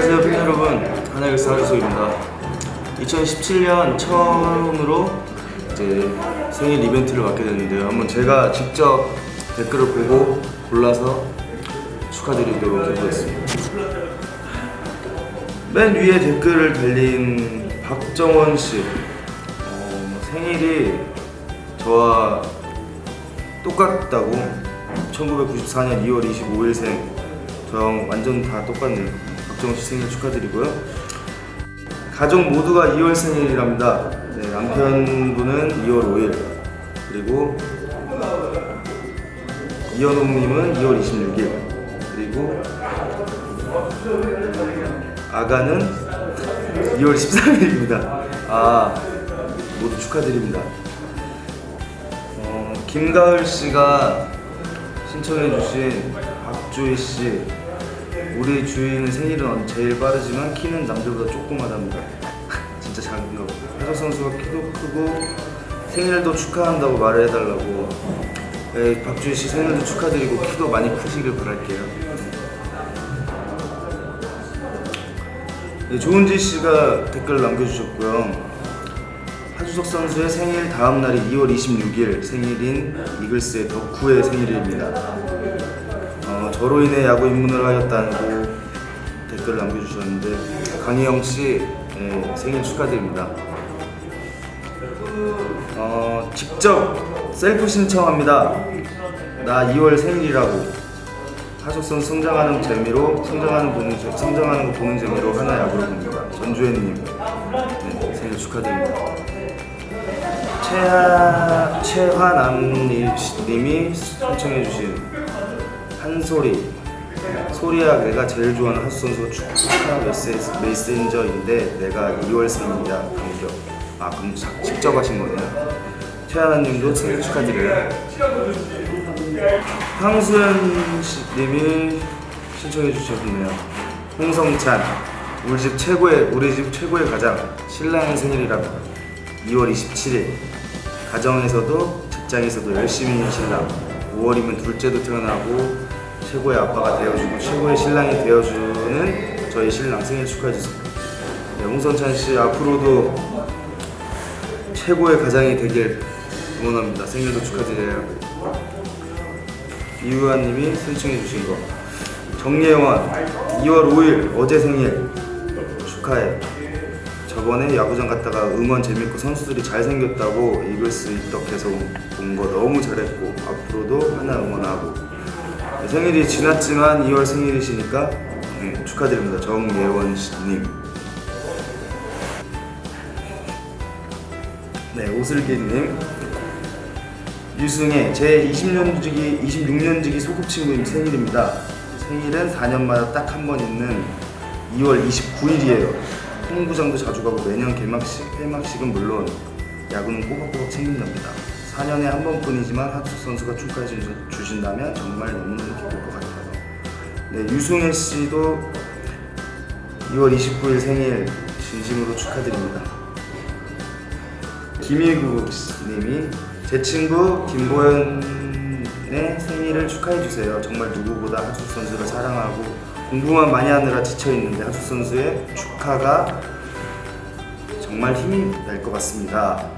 안녕하세요 팬 여러분. 하나일스 하루소입니다. 2017년 처음으로 이제 생일 이벤트를 맡게 됐는데요. 한번 제가 직접 댓글을 보고 골라서 축하드리도록 해보겠습니다. 맨 위에 댓글을 달린 박정원 씨. 어, 생일이 저와 똑같다고. 1994년 2월 25일생. 저랑 완전 다 똑같네요 박정원 씨 생일 축하드리고요. 가족 모두가 2월 생일이랍니다. 네, 남편분은 2월 5일 그리고 이현웅님은 2월 26일 그리고 아가는 2월 13일입니다. 아 모두 축하드립니다. 어, 김가을 씨가 신청해주신 박주희 씨 우리 주희는 생일은 언- 제일 빠르지만 키는 남들보다 조그마답니다. 진짜 작은 거. 해서 선수가 키도 크고 생일도 축하한다고 말을 해달라고. 네, 박주희 씨 생일도 축하드리고 키도 많이 크시길 바랄게요. 네, 조은지 씨가 댓글 남겨주셨고요. 하주석 선수의 생일 다음 날이 2월 26일 생일인 이글스의 덕후의 생일입니다. 어, 저로 인해 야구 입문을 하였다고 댓글을 남겨주셨는데 강희영 씨 예, 생일 축하드립니다. 어, 직접 셀프 신청합니다. 나 2월 생일이라고. 하석 선수 성장하는 재미로 성장하는 보는 재- 성장하는 거 보는 재미로 하나 야구를 봅니다. 전주현님 네, 생일 축하드립니다. 최하 최화남님이 신청해주신 한소리. 소리야 내가 제일 좋아하는 선수 축하 메시지, 메신저 인데 내가 2월생이야 감격 아 그럼 자- 직접 하신 거네요? 최하나님도 생일 축하드려요. 황수연 씨 님이 신청해 주셨네요. 홍성찬 우리 집 최고의 우리 집 최고의 가장 신랑의 생일이랍니다 2월 27일. 가정에서도 직장에서도 열심히 한 신랑. 5월이면 둘째도 태어나고 최고의 아빠가 되어주고 최고의 신랑이 되어주는 저희 신랑 생일 축하해 주세요. 네, 홍선찬 씨 앞으로도 최고의 가장이 되길 응원합니다. 생일도 축하드려요. 이유아님이 신청해 주신 거. 정예원 2월 5일 어제 생일 축하해. 저번에 야구장 갔다가 응원 재밌고 선수들이 잘생겼다고 이글스 입덕해서 본거 너무 잘했고 앞으로도 하나 응원하고 생일이 지났지만 2월 생일이시니까 네, 축하드립니다 정예원 씨님. 네 오슬기님. 유승혜 제 20년지기 26년지기 소꿉친구님 생일입니다. 생일은 4년마다 딱 한 번 있는 2월 29일이에요. 홍구장도 자주 가고 매년 개막식, 폐막식은 물론 야구는 꼬박꼬박 챙긴답니다. 4년에 한 번뿐이지만 하투 선수가 축하해 주- 주신다면 정말 너무너무 기쁠 것 같아요. 네, 유승혜 씨도 2월 29일 생일 진심으로 축하드립니다. 김일구 님이 제 친구 김보현의 생일을 축하해 주세요. 정말 누구보다 하수 선수를 사랑하고 공부만 많이 하느라 지쳐 있는데 하수 선수의 축하가 정말 힘이 날 것 같습니다.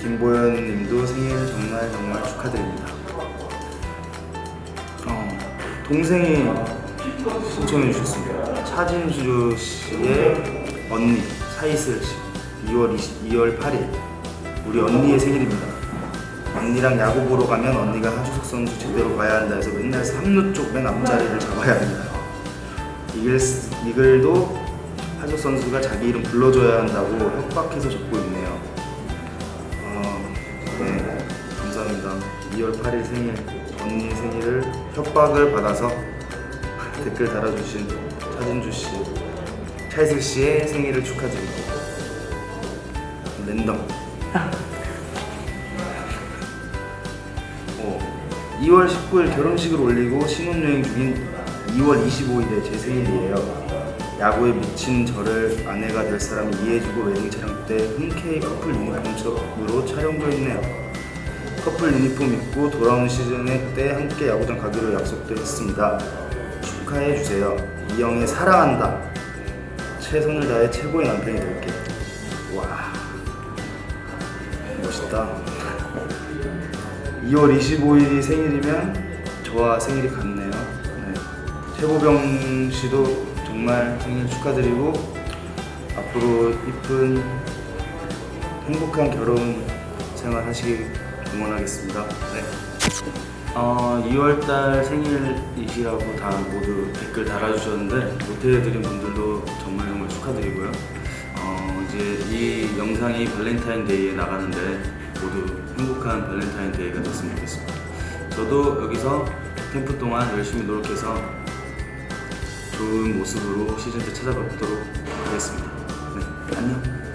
네, 김보현 님도 생일 정말 정말 축하드립니다. 어, 동생이 신청해 주셨습니다. 차진주 씨의 언니 차이슬 씨 2월 20, 2월 8일 우리 언니의 생일입니다. 언니랑 야구 보러 가면 언니가 하주석 선수 제대로 봐야 한다 해서 맨날 3루 쪽 맨 앞자리를 잡아야 합니다. 이글, 이글도 하주석 선수가 자기 이름 불러줘야 한다고 협박해서 적고 있네요. 2월 8일 생일, 언니 생일을 협박을 받아서 댓글 달아주신 차진주 씨, 차이슬 씨의 생일을 축하드립니다. 랜덤. 어, 2월 19일 결혼식을 올리고 신혼여행 중인 2월 25일에 제 생일이에요. 야구에 미친 저를 아내가 될 사람이 이해해주고 웨딩 촬영 때 흔쾌히 커플 유니폼으로 촬영도 했네요. 커플 유니폼 입고 돌아오는 시즌에 때 함께 야구장 가기로 약속도 했습니다. 축하해 주세요. 이영의 사랑한다. 최선을 다해 최고의 남편이 될게. 와 멋있다. 2월 25일이 생일이면 저와 생일이 같네요. 네. 최고병 씨도 정말 생일 축하드리고 앞으로 이쁜 행복한 결혼 생활 하시길 응원하겠습니다. 네. 어, 2월달 생일이시라고 다 모두 댓글 달아주셨는데 못해드린 분들도 정말 정말 축하드리고요. 어, 이제 이 영상이 발렌타인데이에 나가는데 모두 행복한 발렌타인데이가 됐으면 좋겠습니다. 저도 여기서 캠프 동안 열심히 노력해서 좋은 모습으로 시즌 때 찾아뵙도록 하겠습니다. 네, 안녕.